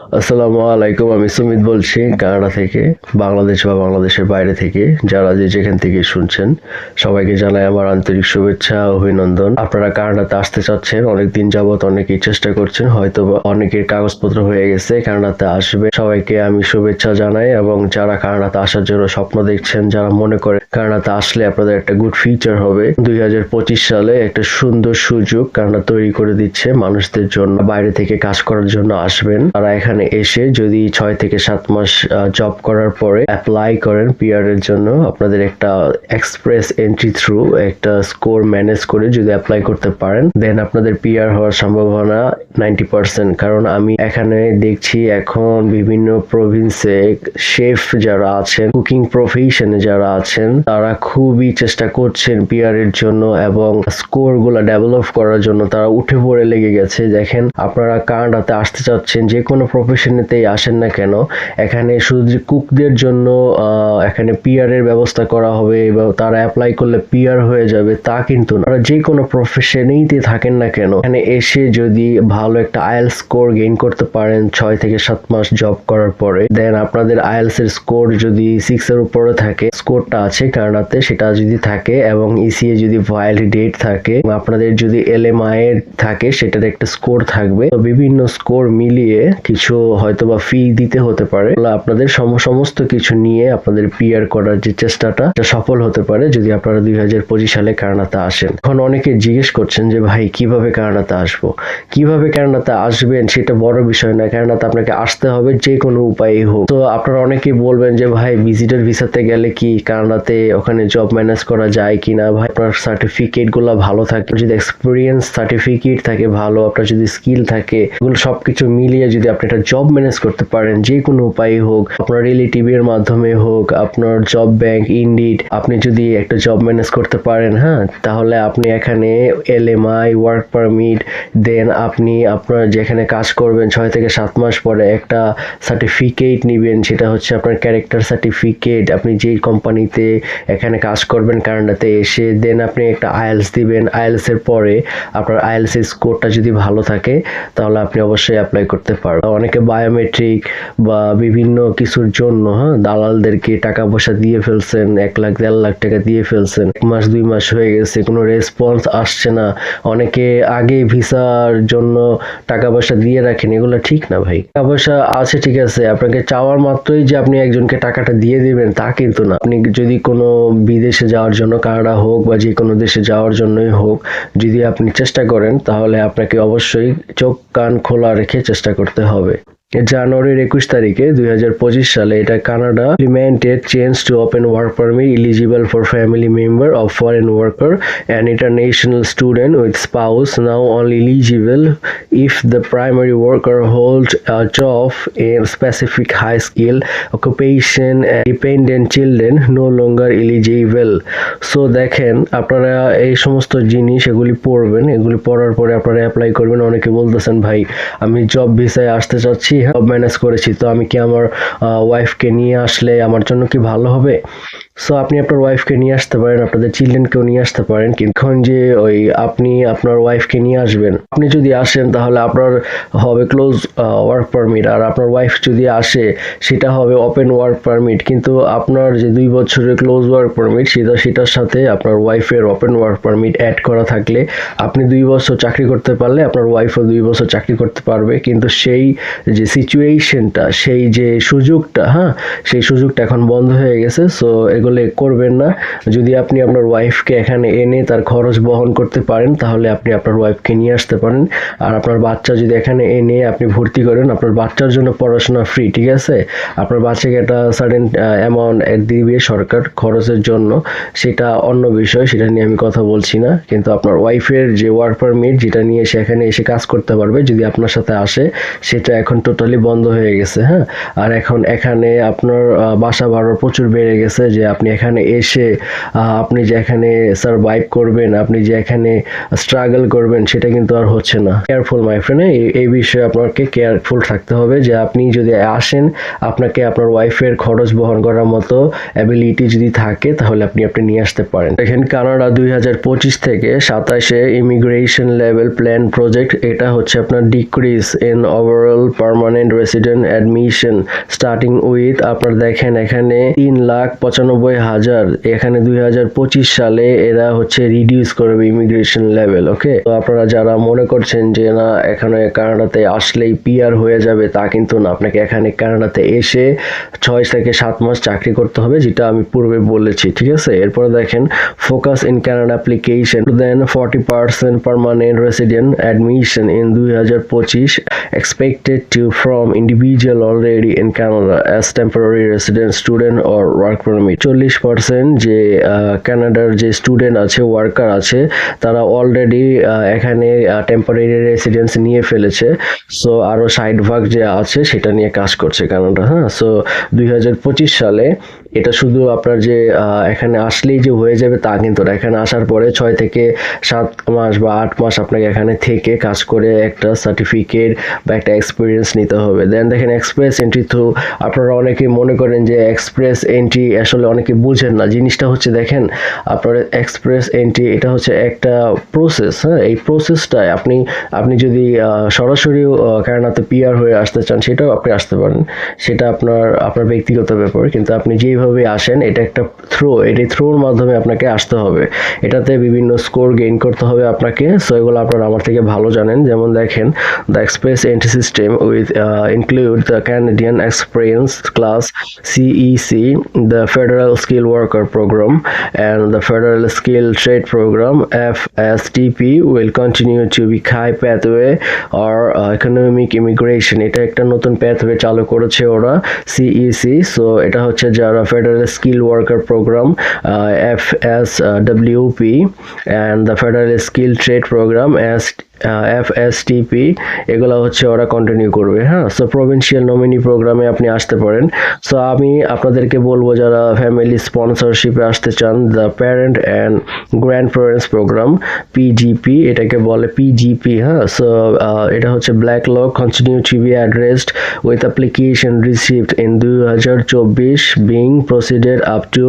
আসসালামু আলাইকুম, আমি সুমিত বলছি, কানাডা থেকে, বাংলাদেশ বা বাংলাদেশের বাইরে থেকে। যারা যে যেখান থেকে শুনছেন, সবাইকে জানাই আমার আন্তরিক শুভেচ্ছা অভিনন্দন। আপনারা কানাডাতে আসতে চাচ্ছেন অনেকদিন যাবত অনেকেই চেষ্টা করছেন হয়তো অনেকের কাগজপত্র হয়ে গেছে, কানাডাতে আসবে। সবাইকে আমি শুভেচ্ছা জানাই এবং যারা কানাডাতে আসার জন্য স্বপ্ন দেখছেন, যারা মনে করে কানাডাতে আসলে আপনাদের একটা গুড ফিউচার হবে, দুই হাজার পঁচিশ সালে একটা সুন্দর সুযোগ কানাডা তৈরি করে দিচ্ছে মানুষদের জন্য, বাইরে থেকে কাজ করার জন্য আসবেন। তারা এখানে এসে যদি ছয় থেকে সাত মাস জব করার পরে অ্যাপ্লাই করেন পিআর এর জন্য, আপনাদের একটা এক্সপ্রেস এন্ট্রি থ্রু একটা স্কোর ম্যানেজ করে যদি অ্যাপ্লাই করতে পারেন দেন আপনাদের পিআর হওয়ার সম্ভাবনা নাইনটি পার্সেন্ট কারণ আমি এখানে দেখছি এখন বিভিন্ন প্রভিন্সে শেফ যারা আছেন কুকিং প্রফেশনে যারা আছেন, তারা খুবই চেষ্টা করছেন পিআর এর জন্য এবং স্কোরগুলা ডেভেলপ করার জন্য। তারা উঠে পড়ে লেগে গেছে। দেখেন, আপনারা কানাডাতে আসতে চাচ্ছেন যে কোনো প্রফেশনেতেই আসেন না কেন? এখানে শুধু কুকদের জন্য এখানে পিআর এর ব্যবস্থা করা হবে এবং তারা অ্যাপ্লাই করলে পিআর হয়ে যাবে তা কিন্তু আপনারা যে কোনো প্রফেশনেই থাকেন না কেন। এখানে এসে যদি ভালো একটা আইএল স্কোর গেইন করতে পারেন ছয় থেকে সাত মাস জব করার পরে দেন আপনাদের আইএলস এর স্কোর যদি সিক্স এর উপরে থাকে স্কোরটা আছে কানাডাতে সেটা যদি থাকে এবং ইসিএ যদি ভ্যালিডেট থাকে, এবং আপনাদের যদি এলএমআই এর থাকে সেটার একটা স্কোর থাকবে। তো বিভিন্ন স্কোর মিলিয়ে কিছু হয়তোবা ফি দিতে হতে পারে। আপনাদের সমস্ত কিছু নিয়ে আপনাদের পিআর করার যে চেষ্টাটা সফল হতে পারে যদি আপনারা দুই হাজার পঁচিশ সালে কানাডাতে আসেন। এখন অনেকে জিজ্ঞেস করছেন যে, ভাই, কীভাবে কানাডাতে আসব? কীভাবে কানাডাতে আসবেন? সেটা বড় বিষয় না। কানাডাতে আপনাকে আসতে হবে যে কোনো উপায়ে হোক। তো আপনারা অনেকেই বলবেন যে, ভাই ভিজিটর ভিসাতে গেলে কি কানাডাতে ওখানে জব ম্যানেজ করা যায় কিনা ভাই, আপনার সার্টিফিকেটগুলো ভালো থাকে। যদি এক্সপিরিয়েন্স সার্টিফিকেট থাকে ভালো, আপনার যদি স্কিল থাকে, এগুলো সবকিছু মিলিয়ে যদি আপনি একটা জব ম্যানেজ করতে পারেন, যে কোনো উপায়ে হোক, আপনার রিলেটিভের মাধ্যমে হোক, আপনার জব ব্যাংক ইন্ডিড আপনি যদি একটা জব ম্যানেজ করতে পারেন হ্যাঁ তাহলে আপনি এখানে এলএমআই ওয়ার্ক পারমিট দেন আপনি আপনার যেখানে কাজ করবেন ছয় থেকে সাত মাস পরে একটা সার্টিফিকেট নেবেন, সেটা হচ্ছে আপনার ক্যারেক্টার সার্টিফিকেট আপনি যেই কোম্পানিতে এখানে কাজ করবেন কানাডাতে এসে দেন আপনি একটা আইএলস দিবেন আইএলস এর পরে আপনার আইএলস স্কোরটা যদি ভালো থাকে, তাহলে আপনি অবশ্যই অ্যাপ্লাই করতে পারবেন। অনেকে বায়োমেট্রিক বা বিভিন্ন কিছুর জন্য হ্যাঁ? দালালদেরকে টাকা পয়সা দিয়ে ফেলছেন, এক লাখ, দেড় লাখ টাকা দিয়ে ফেলছেন। এক মাস, দুই মাস হয়ে গেছে, কোনো রেসপন্স আসছে না। অনেকে আগে ভিসার জন্য টাকা পয়সা দিয়ে রাখেন, এগুলো ঠিক না ভাই। টাকা পয়সা আছে, ঠিক আছে। আপনাকে চাওয়ার মাত্রই যে আপনি একজনকে টাকাটা দিয়ে দেবেন, তা কিন্তু না। আপনি যদি কোনো বিদেশে যাওয়ার জন্য, কানাডা হোক বা যে কোনো দেশে যাওয়ার জন্যই হোক, যদি আপনি চেষ্টা করেন, তাহলে আপনাকে অবশ্যই চোখ কান খোলা রেখে চেষ্টা করতে হবে। জানুয়ারির একুশ তারিখে দুই হাজার পঁচিশ সালে এটা Canada implemented change to open work permit eligible for family member of foreign worker and international student with spouse now only eligible if the primary worker hold job in specific high skill, occupation, and dependent children no longer eligible. So দেখেন, আপনারা এই সমস্ত জিনিস এগুলি পড়বেন, এগুলি পড়ার পরে আপনারা অ্যাপ্লাই করবেন। অনেকে বলতেছেন, ভাই, আমি জব ভিসায় আসতে চাচ্ছি জব ম্যানেজ করেছি। তো আমি কি আমার ওয়াইফকে নিয়ে আসলে আমার জন্য কি ভালো হবে? সো আপনি আপনার ওয়াইফকে নিয়ে আসতে পারেন, আপনাদের চিলড্রেনকেও নিয়ে আসতে পারেন। কিন্তু যে ওই আপনি আপনার ওয়াইফকে নিয়ে আসবেন, আপনি যদি আসেন তাহলে আপনার হবে ক্লোজ ওয়ার্ক পারমিট আর আপনার ওয়াইফ যদি আসে, সেটা হবে ওপেন ওয়ার্ক পারমিট কিন্তু আপনার যে দুই বছরের ক্লোজ ওয়ার্ক পারমিট সেটা, সেটার সাথে আপনার ওয়াইফের ওপেন ওয়ার্ক পারমিট অ্যাড করা থাকলে আপনি দুই বছর চাকরি করতে পারলে আপনার ওয়াইফও দুই বছর চাকরি করতে পারবে। কিন্তু সেই যে সিচুয়েশনটা সেই যে সুযোগটা হ্যাঁ? সেই সুযোগটা এখন বন্ধ হয়ে গেছে সো এগুলো করবেন না। যদি আপনি আপনার ওয়াইফকে এখানে এনে তার খরচ বহন করতে পারেন, তাহলে আপনি আপনার ওয়াইফকে নিয়ে আসতে পারেন। আর আপনার বাচ্চা যদি এখানে এনে আপনি ভর্তি করেন, আপনার বাচ্চার জন্য পড়াশোনা ফ্রি ঠিক আছে? আপনার বাচ্চাকে একটা সার্টেন অ্যামাউন্ট দিবে সরকার খরচের জন্য, সেটা অন্য বিষয়, সেটা নিয়ে আমি কথা বলছি না। কিন্তু আপনার ওয়াইফের যে ওয়ার্ক পারমিট যেটা নিয়ে সে এখানে এসে কাজ করতে পারবে, যদি আপনার সাথে আসে, সেটা এখন টোটালি বন্ধ হয়ে গেছে হ্যাঁ? আর এখন এখানে আপনার বাসা ভাড়া প্রচুর বেড়ে গেছে যে আপনি এখানে এসে আপনি যে এখানে সার্ভাইভ করবেন, আপনি যে এখানে স্ট্রাগল করবেন, সেটা কিন্তু আর হচ্ছে না। কেয়ারফুল মাই ফ্রেন্ড এই বিষয়ে আপনাকে কেয়ারফুল থাকতে হবে যে আপনি যদি আসেন, আপনাকে আপনার ওয়াইফের খরচ বহন করার মতো অ্যাবিলিটি যদি থাকে, তাহলে আপনি আপনি নিয়ে আসতে পারেন। দেখেন, কানাডা দুই হাজার পঁচিশ থেকে সাতাশে ইমিগ্রেশন লেভেল প্ল্যান প্রজেক্ট এটা হচ্ছে আপনার decrease in overall permanent permanent resident admission starting with আপনারা দেখেন এখানে তিন লাখ পঁচানব্বই হাজার, এখানে দুই হাজার পঁচিশ সালে এরা হচ্ছে রিডিউস করবে ইমিগ্রেশন লেভেল ওকে তো আপনারা যারা মনে করছেন যে না, এখানে কানাডাতে আসলেই পিআর হয়ে যাবে, তা কিন্তু না। আপনাকে এখানে কানাডাতে এসে ছয় থেকে সাত মাস চাকরি করতে হবে, যেটা আমি পূর্বে বলেছি, ঠিক আছে? এরপরে দেখেন focus in Canada application then forty percent permanent resident admission in দুই হাজার পঁচিশ expected to from individual already in Canada as temporary resident student or work permit. চল্লিশ পার্সেন্ট যে কানাডার যে স্টুডেন্ট আছে ওয়ার্কার আছে, তারা অলরেডি এখানে টেম্পোরারি রেসিডেন্স নিয়ে ফেলেছে। সো আরও ষাট ভাগ যে আছে, সেটা নিয়ে কাজ করছে কানাডা হ্যাঁ? সো দুই হাজার পঁচিশ সালে এটা শুধু আপনার যে এখানে আসলেই যে হয়ে যাবে তা কিন্তু না। এখানে আসার পরে ছয় থেকে সাত মাস বা আট মাস আপনাকে এখানে থেকে কাজ করে একটা সার্টিফিকেট বা একটা এক্সপিরিয়েন্স নিতে হবে। দেন দেখেন এক্সপ্রেস এন্ট্রি থ্রু আপনারা অনেকে মনে করেন যে এক্সপ্রেস এন্ট্রি আসলে অনেকে বুঝেন না। জিনিসটা হচ্ছে দেখেন, আপনার এক্সপ্রেস এন্ট্রি এটা হচ্ছে একটা প্রসেস হ্যাঁ? এই প্রসেসটায় আপনি আপনি যদি সরাসরি কানাডাতে পিআর হয়ে আসতে চান, সেটাও আপনি আসতে পারেন। সেটা আপনার আপনার ব্যক্তিগত ব্যাপার। কিন্তু আপনি যেইভাবে আসেন, এটা একটা থ্রো এটি থ্রোর মাধ্যমে আপনাকে আসতে হবে। এটাতে বিভিন্ন স্কোর গেইন করতে হবে আপনাকে। সো এগুলো আপনারা আমার থেকে ভালো জানেন। যেমন দেখেন the express entry system with include the Canadian experience class CEC the federal skill worker programme and the federal skill trade programme F S T P will continue to be key pathway R economic immigration এটা একটা নতুন pathway চালু করেছে ওরা CEC so এটা হচ্ছে যারা federal skilled worker program uh, fswp and the federal skilled trade program as F S TP এগুলো হচ্ছে ওরা কন্টিনিউ করবে হ্যাঁ? সো প্রভিন্সিয়াল নমিনি প্রোগ্রামে আপনি আসতে পারেন। সো আমি আপনাদেরকে বলব যারা ফ্যামিলি স্পন্সরশিপে আসতে চান the parent and grandparents program PGP এটাকে বলে পিজিপি হ্যাঁ? সো এটা হচ্ছে backlog continue to addressed with application received in দুই হাজার চব্বিশ being proceeded up to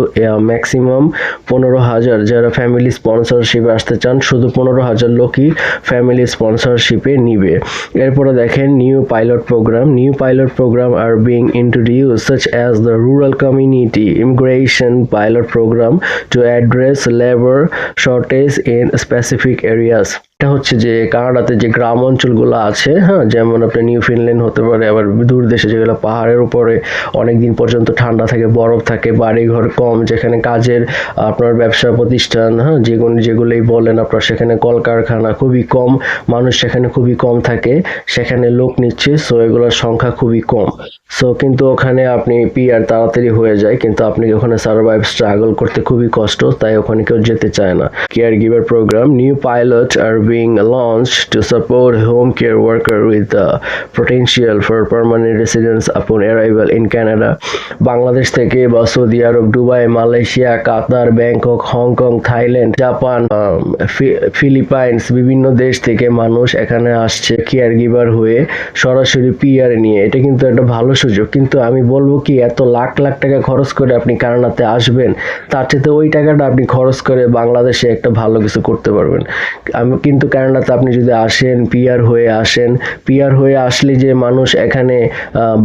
maximum পনেরো হাজার। যারা ফ্যামিলি স্পন্সরশিপে আসতে চান, শুধু পনেরো হাজার লোকই ফ্যামিলি স্পন্সরশিপে নিবে এরপরে দেখেন new pilot program new pilot program are being introduce such as the rural community immigration pilot program to address labor shortage in specific areas এটা হচ্ছে যে কানাডাতে যে গ্রাম অঞ্চলগুলো আছে হ্যাঁ যেমন আপনি নিউ ফিনল্যান্ড হতে পারে, আবার দূর দেশে যেগুলো পাহাড়ের উপরে অনেক দিন পর্যন্ত ঠান্ডা থাকে, বরফ থাকে, বাড়িঘর কম, যেখানে কাজের, আপনার ব্যবসা প্রতিষ্ঠান হ্যাঁ যেগুলো যেগুলোই বলেন আপনার, সেখানে কলকারখানা খুবই কম, মানুষ সেখানে খুবই কম থাকে, সেখানে লোক নিচ্ছে সো এগুলোর সংখ্যা খুবই কম। সো কিন্তু ওখানে আপনি পিআর তাড়াতাড়ি হয়ে যায়, কিন্তু আপনি ওখানে সার্ভাইভ স্ট্রাগল করতে খুবই কষ্ট, তাই ওখানে কেউ যেতে চায় না। Caregiver program new pilot are being launched to support home care worker with the potential for permanent residence upon arrival in Canada. Bangladesh থেকে বা Saudi Arab Dubai Malaysia Qatar Bangkok Hong Kong Thailand Japan Philippines বিভিন্ন দেশ থেকে মানুষ এখানে আসছে care giver হয়ে সরাসরি পিআর নিয়ে। এটা কিন্তু একটা ভালো সুযোগ। কিন্তু আমি বলব কি, এত লাখ লাখ টাকা খরচ করে আপনি কানাডাতে আসবেন, তার চেয়ে ওই টাকাটা আপনি খরচ করে বাংলাদেশে একটা ভালো কিছু করতে পারবেন। আমি কিন্তু কানাডাতে আপনি যদি আসেন পিয়ার হয়ে আসেন পিয়ার হয়ে আসলে যে মানুষ এখানে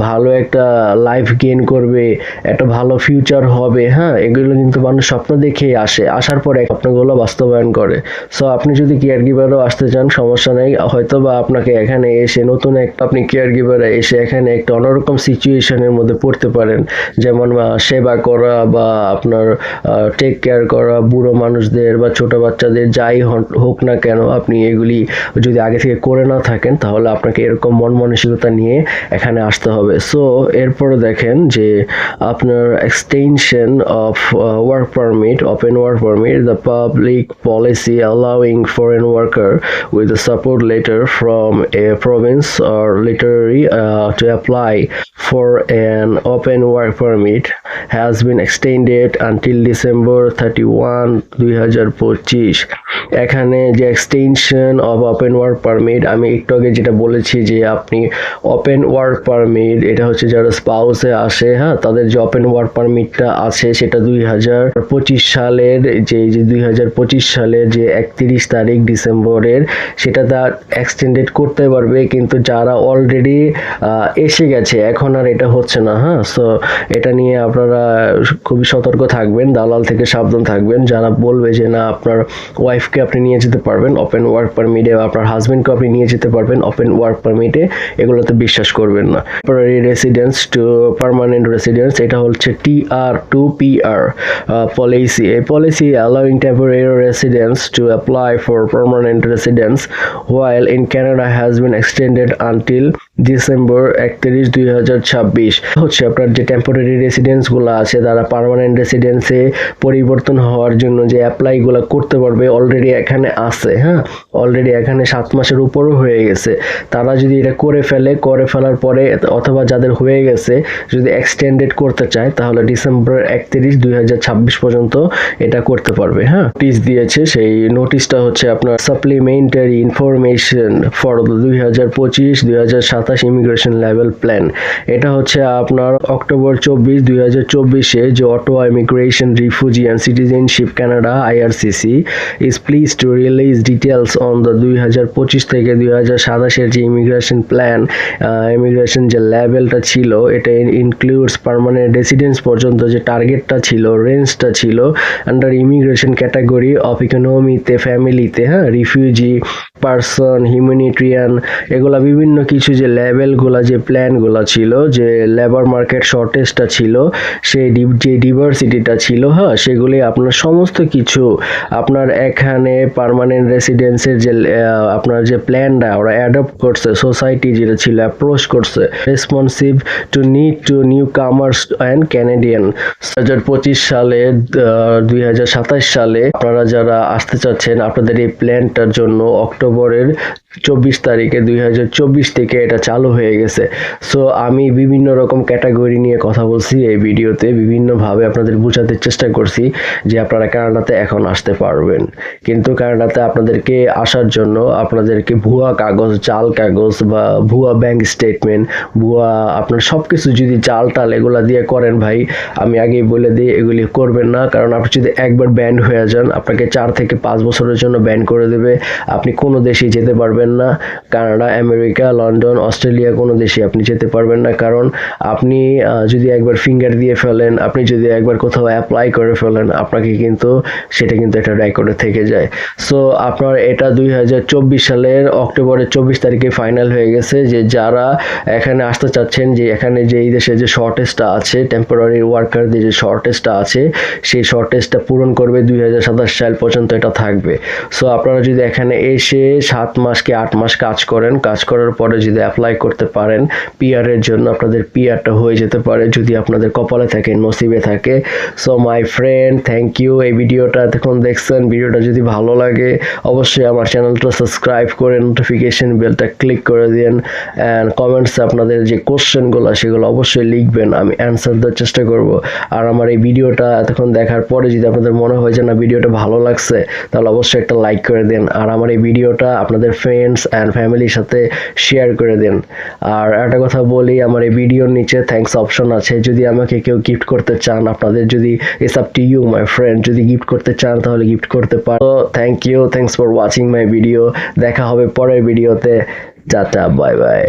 ভালো একটা লাইফ গেইন করবে, একটা ভালো ফিউচার হবে হ্যাঁ এগুলো কিন্তু মানুষ স্বপ্ন দেখেই আসে। আসার পরে স্বপ্নগুলো বাস্তবায়ন করে। সো আপনি যদি কেয়ার গিভারও আসতে চান, সমস্যা নেই। হয়তো বা আপনাকে এখানে এসে নতুন একটা, আপনি কেয়ার গিভারে এসে এখানে একটা অন্যরকম সিচুয়েশনের মধ্যে পড়তে পারেন। যেমন সেবা করা বা আপনার টেক কেয়ার করা, বুড়ো মানুষদের বা ছোট বাচ্চাদের যাই হোক না কেন আপনি এগুলি যদি আগে থেকে করে না থাকেন তাহলে আপনাকে এরকম মন মানসিকতা নিয়ে এখানে আসতে হবে। সো এরপরে দেখেন যে আপনার extension of work permit open work permit the public policy allowing foreign worker with a support letter province a province or literary uh, to apply for an open work permit has been extended until December 31 2025 এখানে যে extension extension of open work permit আমি একটু আগে যেটা বলেছি যে আপনি open work permit এটা হচ্ছে যারা স্পাউসে আসে হ্যাঁ তাদের যে ওপেন ওয়ার্ক পারমিটটা আছে, সেটা দুই হাজার পঁচিশ সালের, যে যে দুই হাজার পঁচিশ সালের যে একত্রিশ তারিখ ডিসেম্বরের, সেটা তার এক্সটেন্ডেড করতে পারবে, কিন্তু যারা অলরেডি এসে গেছে, এখন আর এটা হচ্ছে না হ্যাঁ সো এটা নিয়ে আপনারা খুবই সতর্ক থাকবেন, দালাল থেকে সাবধান থাকবেন, যারা বলবে যে না, আপনার ওয়াইফকে আপনি নিয়ে যেতে পারবেন ওপেন ওয়ার্ক পারমিটে বা আপনার হাজবেন্ডকে আপনি নিয়ে যেতে পারবেন ওপেন ওয়ার্ক পারমিটে এগুলোতে বিশ্বাস করবেন না। Temporary residence to permanent residence এটা হচ্ছে টিআর টু পিআর পলিসি এই policy allowing temporary residence to apply for permanent residence while in Canada has been extended until December একত্রিশ দুই হাজার ছাব্বিশ। হচ্ছে আপনার যে টেম্পোরারি রেসিডেন্সগুলো আছে, তারা পার্মানেন্ট রেসিডেন্সে পরিবর্তন হওয়ার জন্য যে অ্যাপ্লাইগুলো করতে পারবে অলরেডি এখানে আছে হ্যাঁ? অলরেডি এখানে সাত মাসের উপরও হয়ে গেছে। তারা যদি এটা করে ফেলে, করে ফেলার পরে অথবা যাদের হয়ে গেছে, যদি এক্সটেন্ডেড করতে চায়, তাহলে ডিসেম্বর একত্রিশ দুই হাজার ছাব্বিশ পর্যন্ত এটা করতে পারবে হ্যাঁ? নোটিশ দিয়েছে, সেই নোটিশটা হচ্ছে আপনার সাপ্লিমেন্টারি ইনফরমেশন ফর দুই হাজার পঁচিশ, দুই হাজার সাতাশ ইমিগ্রেশন লেভেল প্ল্যান এটা হচ্ছে আপনার অক্টোবর চব্বিশ দুই হাজার চব্বিশে যে Ottawa immigration refugee and citizenship Canada IRCC is please to release details on the দুই হাজার পঁচিশ থেকে দুই হাজার সাতাশের যে ইমিগ্রেশন প্ল্যান ইমিগ্রেশন যে লেভেলটা ছিল, এটা ইনক্লুডস পার্মানেন্ট রেসিডেন্স পর্যন্ত যে টার্গেটটা ছিল রেঞ্জটা ছিল আন্ডার ইমিগ্রেশন ক্যাটাগরি অফ ইকোনমিতে ফ্যামিলিতে হ্যাঁ রিফিউজি পার্সন হিউম্যানিটেরিয়ান এগুলা বিভিন্ন কিছু যে লেভেলগুলা, যে প্ল্যানগুলো ছিল, যে লেবার মার্কেট শর্টেজটা ছিল, সেই যে ডিভার্সিটিটা ছিল হ্যাঁ সেগুলি আপনার সমস্ত কিছু আপনার এখানে পার্মানেন্ট রেসিডেন্সের যে আপনার যে প্ল্যানটা ওরা অ্যাডপ্ট করছে সোসাইটি যেটা ছিল অ্যাপ্রোচ করছে responsive to need to newcomers and Canadian দু পঁচিশ সালে দুই হাজার সাতাশ সালে আপনারা যারা আসতে চাচ্ছেন আপনাদের এই প্ল্যানটার জন্য অক্টোবরের চব্বিশ তারিখে দুই হাজার চব্বিশ থেকে এটা চালু হয়ে গেছে। সো আমি বিভিন্ন রকম ক্যাটাগরি নিয়ে কথা বলছি এই ভিডিওতে। বিভিন্নভাবে আপনাদের বোঝাতে চেষ্টা করছি যে আপনারা কানাডাতে এখন আসতে পারবেন। কিন্তু কানাডাতে আপনাদেরকে আসার জন্য আপনাদেরকে ভুয়া কাগজ চাল কাগজ বা ভুয়া ব্যাংক স্টেটমেন্ট ভুয়া আপনার সব কিছু যদি চাল টাল এগুলা দিয়ে করেন ভাই, আমি আগেই বলে দিই, এগুলি করবেন না। কারণ আপনি যদি একবার ব্যান্ড হয়ে যান, আপনাকে চার থেকে পাঁচ বছরের জন্য ব্যান করে দেবে। আপনি কোনো দেশে যেতে পারবেন না। কানাডা, আমেরিকা, লন্ডন, অস্ট্রেলিয়া কোনো দেশে আপনি যেতে পারবেন না। কারণ আপনি যদি একবার ফিঙ্গার দিয়ে ফেলেন, আপনি যদি একবার কোথাও অ্যাপ্লাই করে ফেলেন, আপনাকে কিন্তু সেটা কিন্তু একটা রেকর্ডে থেকে যায়। সো আপনার এটা দুই হাজার চব্বিশ সালের অক্টোবরের চব্বিশ তারিখে ফাইনাল হয়ে গেছে যে যারা এখানে আসতে চাচ্ছেন যে এখানে যে এই দেশে যে শর্টেজটা আছে টেম্পোরারি ওয়ার্কারদের যে শর্টেজটা আছে, সেই শর্টেজটা পূরণ করবে দুই হাজার সাতাশ সাল পর্যন্ত এটা থাকবে। সো আপনারা যদি এখানে এসে সাত মাস কি আট মাস কাজ করেন। কাজ করার পরে যদি অ্যাপ্লাই করতে পারেন পিআর এর জন্য আপনাদের পিআরটা হয়ে যেতে পারে যদি আপনাদের কপালে থাকে, নসিবে থাকে। So my friend thank you এই ভিডিওটা এতক্ষণ দেখছেন। ভিডিওটা যদি ভালো লাগে, অবশ্যই আমার চ্যানেলটা সাবস্ক্রাইব করে নোটিফিকেশন বেলটা ক্লিক করে দিন অ্যান্ড কমেন্টসে আপনাদের যে কোশ্চেনগুলো সেগুলো অবশ্যই লিখবেন। আমি অ্যান্সার দেওয়ার চেষ্টা করব। আর আমার এই ভিডিওটা এতক্ষণ দেখার পরে যদি আপনাদের মনে হয় যে না, ভিডিওটা ভালো লাগছে, তাহলে অবশ্যই একটা লাইক করে দিন। আর আমার এই ভিডিওটা আপনাদের ফ্রেন্ডস অ্যান্ড ফ্যামিলির সাথে শেয়ার করে দেন। আর একটা কথা বলি, আমার এই ভিডিওর নিচে থ্যাঙ্কস অপশন আছে। যদি আমাকে কেউ গিফট করতে চান, আপনাদের যদি is up to you my friend যদি গিফট করতে চান, তাহলে গিফট করতে পারো। Thank you thanks for watching my video দেখা হবে পরের ভিডিওতে। Tata bye bye